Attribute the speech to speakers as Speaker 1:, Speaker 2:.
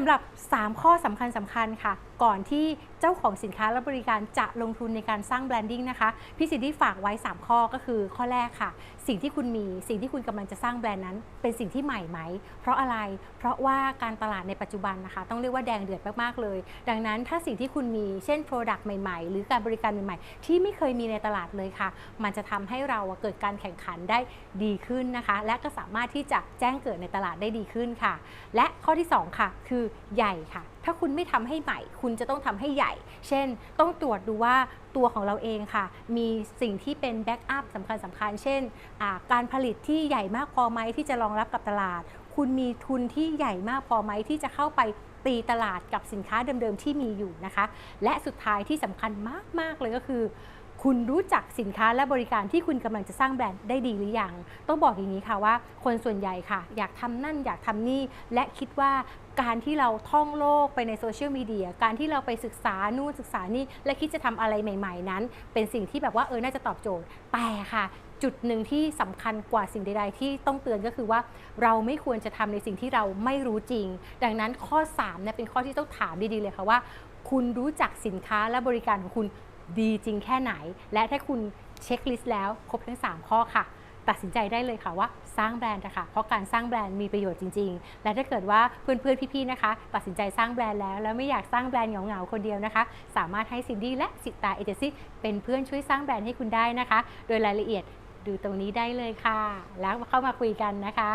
Speaker 1: ำหรับ 3 ข้อสำคัญสำคัญค่ะ ก่อนที่เจ้าของสินค้าและบริการจะลงทุนในการสร้างแบรนดิ้งนะคะ พี่สิทธิฝากไว้ 3 ข้อก็คือข้อแรกค่ะ สิ่งที่คุณมีสิ่งที่คุณกำลังจะสร้างแบรนด์นั้น เป็นสิ่งที่ใหม่ไหม เพราะอะไร เพราะว่าการตลาดในปัจจุบันนะคะ ต้องเรียกว่าแดงเดือดมากๆเลย ดังนั้นถ้าสิ่งที่คุณมีเช่น Product ใหม่ ๆ หรือการบริการใหม่ๆ ที่ไม่เคยมีในตลาดเลยค่ะ มันจะทำให้เราเกิดการแข่งขันได้ดีขึ้นนะคะ และก็สามารถที่จะแจ้งเกิดในตลาดได้ดีขึ้นค่ะ และข้อที่ 2 ค่ะ คือใหญ่ค่ะ ถ้าคุณไม่ทำให้ใหม่ คุณจะต้องทำให้ใหญ่ เช่น ต้องตรวจดูว่าตัวของเราเองค่ะ มีสิ่งที่เป็นแบ็กอัพสำคัญสำคัญ เช่น การผลิตที่ใหญ่มากพอไหมที่จะรองรับกับตลาด คุณมีทุนที่ใหญ่มากพอไหมที่จะเข้าไปตีตลาดกับสินค้าเดิมๆที่มีอยู่นะคะ และสุดท้ายที่สำคัญมากๆเลยก็คือ คุณรู้จักสินค้าและบริการที่คุณกำลังจะสร้างแบรนด์ได้ดีหรือยัง ต้องบอกอย่างนี้ค่ะว่า คนส่วนใหญ่ค่ะ อยากทำนั่นอยากทำนี่และคิดว่าการที่เราท่องโลกไปในโซเชียลมีเดียการที่เราไปศึกษานู่นศึกษานี่และคิดจะทำอะไรใหม่ ๆ นั้น เป็นสิ่งที่แบบว่าเออน่าจะตอบโจทย์แต่ค่ะจุดหนึ่งที่สำคัญกว่าสิ่งใด ๆ ที่ต้องเตือนก็คือว่าเราไม่ควรจะทำในสิ่งที่เราไม่รู้จริง ดังนั้นข้อ3เนี่ยเป็นข้อที่ต้องถามดีๆเลยค่ะว่า คุณรู้จักสินค้าและบริการของคุณ ดีจริงแค่ไหน และถ้าคุณเช็คลิสต์แล้วครบทั้ง 3 ข้อค่ะ ตัดสินใจได้เลยค่ะว่าสร้างแบรนด์นะคะเพราะการสร้างแบรนด์มีประโยชน์จริง ๆ และถ้าเกิดว่าเพื่อนๆพี่ๆนะคะ ตัดสินใจสร้างแบรนด์แล้ว แล้วไม่อยากสร้างแบรนด์เหงาๆคนเดียวนะคะ สามารถให้ซินดี้และสิตาเอเจนซี่เป็นเพื่อนช่วยสร้างแบรนด์ให้คุณได้นะคะ โดยรายละเอียดดูตรงนี้ได้เลยค่ะ แล้วเข้ามาคุยกันนะคะ